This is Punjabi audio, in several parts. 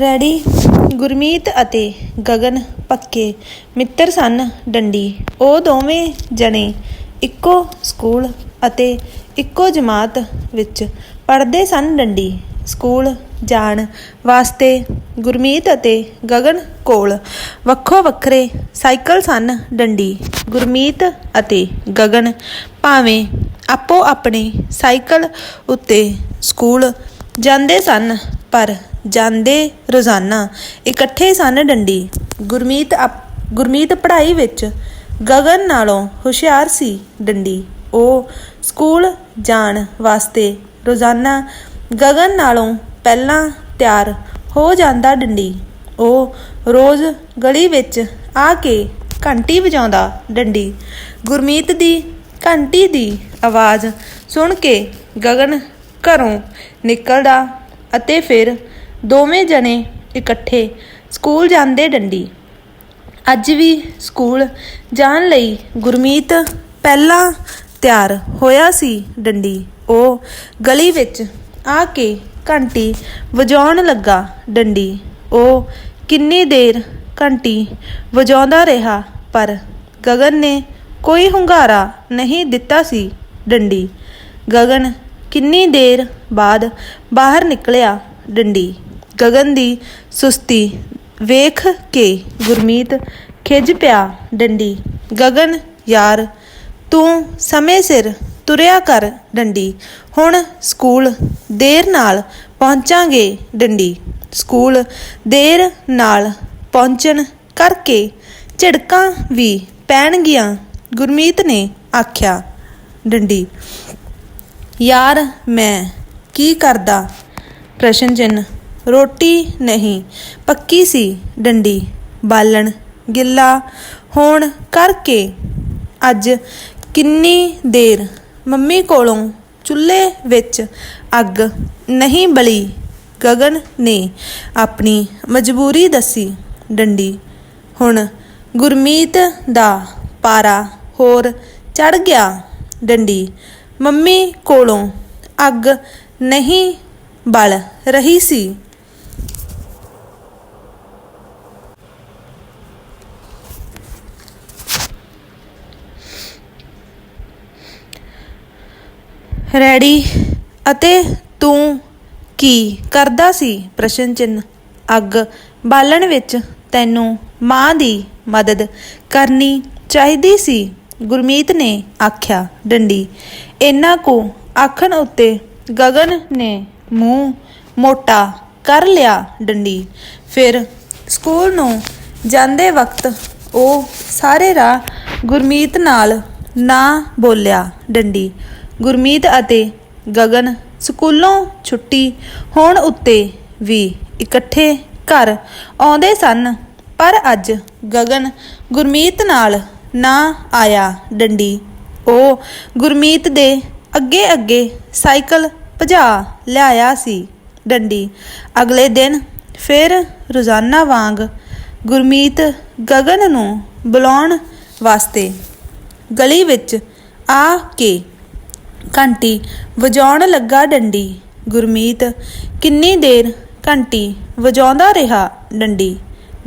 ਰੈਡੀ। ਗੁਰਮੀਤ ਅਤੇ ਗਗਨ ਪੱਕੇ। ਮਿੱਤਰ ਸਨ ਡੰਡੀ। ਉਹ ਦੋਵੇਂ ਜਣੇ ਇੱਕੋ ਸਕੂਲ ਅਤੇ ਇੱਕੋ ਜਮਾਤ ਵਿੱਚ ਪੜ੍ਹਦੇ ਸਨ ਡੰਡੀ। ਸਕੂਲ ਜਾਣ ਵਾਸਤੇ ਗੁਰਮੀਤ ਅਤੇ ਗਗਨ ਕੋਲ ਵੱਖੋ ਵੱਖਰੇ ਸਾਈਕਲ ਸਨ ਡੰਡੀ। ਗੁਰਮੀਤ ਅਤੇ ਗਗਨ ਭਾਵੇਂ ਆਪੋ ਆਪਣੇ ਸਾਈਕਲ ਉੱਤੇ ਸਕੂਲ ਜਾਂਦੇ ਸਨ, ਪਰ ਜਾਂਦੇ ਰੋਜ਼ਾਨਾ, ਇਕੱਠੇ ਸਨ ਡੰਡੀ। ਗੁਰਮੀਤ ਅਪ- ਗੁਰਮੀਤ ਪੜ੍ਹਾਈ ਵਿੱਚ ਗਗਨ ਨਾਲੋਂ ਹੁਸ਼ਿਆਰ ਸੀ ਡੰਡੀ। ਉਹ ਸਕੂਲ ਜਾਣ ਵਾਸਤੇ ਰੋਜ਼ਾਨਾ ਗਗਨ ਨਾਲੋਂ ਪਹਿਲਾਂ ਤਿਆਰ ਹੋ ਜਾਂਦਾ ਡੰਡੀ। ਉਹ ਰੋਜ਼ ਗਲੀ ਵਿੱਚ ਆ ਕੇ ਘੰਟੀ ਵਜਾਉਂਦਾ ਡੰਡੀ। ਗੁਰਮੀਤ ਦੀ ਘੰਟੀ ਦੀ ਆਵਾਜ਼ ਸੁਣ ਕੇ ਗਗਨ ਘਰੋਂ ਨਿਕਲਦਾ ਅਤੇ ਫਿਰ ਦੋਵੇਂ ਜਣੇ ਇਕੱਠੇ ਸਕੂਲ ਜਾਂਦੇ ਡੰਡੀ। ਅੱਜ ਵੀ ਸਕੂਲ ਜਾਣ ਲਈ ਗੁਰਮੀਤ ਪਹਿਲਾਂ ਤਿਆਰ ਹੋਇਆ ਸੀ ਡੰਡੀ। ਉਹ ਗਲੀ ਵਿੱਚ ਆ ਕੇ ਘੰਟੀ ਵਜਾਉਣ ਲੱਗਾ ਡੰਡੀ। ਉਹ ਕਿੰਨੀ ਦੇਰ ਘੰਟੀ ਵਜਾਉਂਦਾ ਰਿਹਾ, ਪਰ ਗਗਨ ਨੇ ਕੋਈ ਹੁੰਗਾਰਾ ਨਹੀਂ ਦਿੱਤਾ ਸੀ ਡੰਡੀ। ਗਗਨ ਕਿੰਨੀ ਦੇਰ ਬਾਅਦ ਬਾਹਰ ਨਿਕਲਿਆ ਡੰਡੀ। ਗਗਨ ਦੀ ਸੁਸਤੀ। ਵੇਖ ਕੇ ਗੁਰਮੀਤ, ਖਿੱਝ ਪਿਆ ਡੰਡੀ। ਗਗਨ, ਯਾਰ, ਤੂੰ ਸਮੇਂ ਸਿਰ ਤੁਰਿਆ ਕਰ ਡੰਡੀ। ਹੁਣ ਸਕੂਲ ਦੇਰ ਨਾਲ ਪਹੁੰਚਾਂਗੇ ਡੰਡੀ। ਸਕੂਲ ਦੇਰ ਨਾਲ ਪਹੁੰਚਣ ਕਰਕੇ ਝਿੜਕਾਂ ਵੀ ਪੈਣਗੀਆਂ, ਗੁਰਮੀਤ ਨੇ ਆਖਿਆ। ਡੰਡੀ, ਯਾਰ, ਮੈਂ ਕੀ ਕਰਦਾ? ਪ੍ਰਸ਼ਨ ਚਿੰਨ ਰੋਟੀ ਨਹੀਂ। ਪੱਕੀ ਸੀ ਡੰਡੀ। ਬਾਲਣ, ਗਿੱਲਾ ਹੋਣ ਕਰਕੇ ਅੱਜ ਕਿੰਨੀ ਦੇਰ ਮੰਮੀ ਕੋਲੋਂ ਚੁੱਲ੍ਹੇ ਵਿੱਚ ਅੱਗ ਨਹੀਂ ਬਲੀ। ਗਗਨ ਨੇ ਆਪਣੀ ਮਜਬੂਰੀ ਦੱਸੀ। ਡੰਡੀ, ਹੁਣ ਗੁਰਮੀਤ ਦਾ ਪਾਰਾ ਹੋਰ ਚੜ ਗਿਆ। ਡੰਡੀ, ਮੰਮੀ ਕੋਲੋਂ ਅੱਗ ਨਹੀਂ ਬਲ ਰਹੀ ਸੀ। ਰੈਡੀ? ਅਤੇ ਤੂੰ ਕੀ ਕਰਦਾ ਸੀ? ਪ੍ਰਸ਼ਨ ਚਿੰਨ ਅੱਗ। ਬਾਲਣ ਵਿੱਚ ਤੈਨੂੰ ਮਾਂ ਦੀ ਮਦਦ ਕਰਨੀ ਚਾਹੀਦੀ ਸੀ, ਗੁਰਮੀਤ ਨੇ ਆਖਿਆ ਡੰਡੀ। ਇਹਨਾਂ ਕੋ ਆਖਣ ਉੱਤੇ ਗਗਨ ਨੇ ਮੂੰਹ ਮੋਟਾ ਕਰ ਲਿਆ ਡੰਡੀ। ਫਿਰ ਸਕੂਲ ਨੂੰ ਜਾਂਦੇ ਵਕਤ ਉਹ ਸਾਰੇ ਰਾਹ ਗੁਰਮੀਤ ਨਾਲ ਨਾ ਬੋਲਿਆ ਡੰਡੀ। ਗੁਰਮੀਤ ਅਤੇ ਗਗਨ ਸਕੂਲੋਂ ਛੁੱਟੀ ਹੋਣ ਉੱਤੇ ਵੀ ਇਕੱਠੇ ਘਰ ਆਉਂਦੇ ਸਨ, ਪਰ ਅੱਜ ਗਗਨ ਗੁਰਮੀਤ ਨਾਲ ਨਾ ਆਇਆ ਡੰਡੀ। ਉਹ ਗੁਰਮੀਤ ਦੇ ਅੱਗੇ ਅੱਗੇ ਸਾਈਕਲ ਭਜਾ ਲਿਆਇਆ ਸੀ। ਡੰਡੀ ਅਗਲੇ ਦਿਨ ਫਿਰ ਰੋਜ਼ਾਨਾ ਵਾਂਗ ਗੁਰਮੀਤ ਗਗਨ ਨੂੰ ਬੁਲਾਉਣ ਵਾਸਤੇ ਗਲੀ ਵਿੱਚ ਆ ਕੇ ਘੰਟੀ ਵਜਾਉਣ ਲੱਗਾ ਡੰਡੀ। ਗੁਰਮੀਤ, ਕਿੰਨੀ ਦੇਰ ਘੰਟੀ ਵਜਾਉਂਦਾ ਰਿਹਾ ਡੰਡੀ।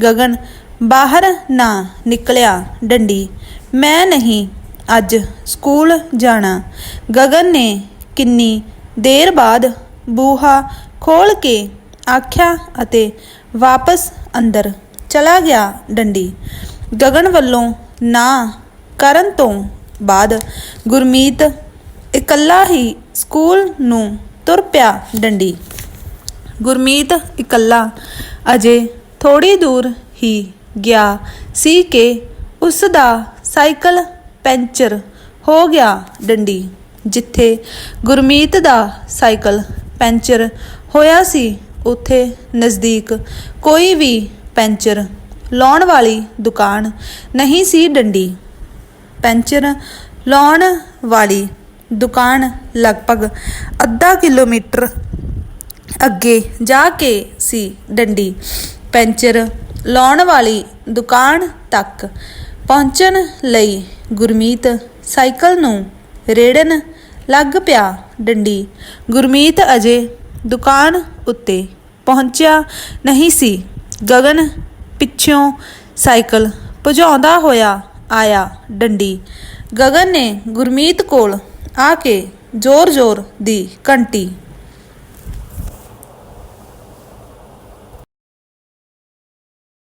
ਗਗਨ, ਬਾਹਰ ਨਾ ਨਿਕਲਿਆ ਡੰਡੀ। ਮੈਂ ਨਹੀਂ, ਅੱਜ ਸਕੂਲ ਜਾਣਾ। ਗਗਨ ਨੇ ਕਿੰਨੀ ਦੇਰ ਬਾਅਦ ਬੂਹਾ ਖੋਲ ਕੇ ਆਖਿਆ ਅਤੇ ਵਾਪਸ ਅੰਦਰ ਚਲਾ ਗਿਆ ਡੰਡੀ। ਗਗਨ ਵੱਲੋਂ ਨਾ ਕਰਨ ਤੋਂ ਬਾਅਦ ਗੁਰਮੀਤ ਇਕੱਲਾ ਹੀ ਸਕੂਲ ਨੂੰ ਤੁਰ ਪਿਆ ਡੰਡੀ। ਗੁਰਮੀਤ ਇਕੱਲਾ ਅਜੇ ਥੋੜੀ ਦੂਰ ਹੀ ਗਿਆ ਸੀ ਕਿ ਉਸ ਦਾ ਸਾਈਕਲ ਪੈਂਚਰ ਹੋ ਗਿਆ ਡੰਡੀ, ਜਿੱਥੇ ਗੁਰਮੀਤ ਦਾ ਸਾਈਕਲ ਪੈਂਚਰ ਹੋਇਆ ਸੀ। ਉੱਥੇ ਨਜ਼ਦੀਕ ਕੋਈ ਵੀ ਪੈਂਚਰ ਲਾਉਣ ਵਾਲੀ ਦੁਕਾਨ ਨਹੀਂ ਸੀ ਡੰਡੀ। ਪੈਂਚਰ ਲਾਉਣ ਵਾਲੀ ਦੁਕਾਨ ਲਗਭਗ ਅੱਧਾ ਕਿਲੋਮੀਟਰ ਅੱਗੇ ਜਾ ਕੇ ਸੀ ਡੰਡੀ। ਪੈਂਚਰ ਲਾਉਣ ਵਾਲੀ ਦੁਕਾਨ ਤੱਕ ਪਹੁੰਚਣ ਲਈ ਗੁਰਮੀਤ ਸਾਈਕਲ ਨੂੰ ਰੇੜਨ ਲੱਗ ਪਿਆ ਡੰਡੀ। ਗੁਰਮੀਤ ਅਜੇ ਦੁਕਾਨ ਉੱਤੇ ਪਹੁੰਚਿਆ ਨਹੀਂ ਸੀ। ਗਗਨ ਪਿੱਛੋਂ ਸਾਈਕਲ ਭਜਾਉਂਦਾ ਹੋਇਆ ਆਇਆ ਡੰਡੀ। ਗਗਨ ਨੇ ਗੁਰਮੀਤ ਕੋਲ ਆ ਕੇ ਜ਼ੋਰ-ਜ਼ੋਰ ਦੀ ਘੰਟੀ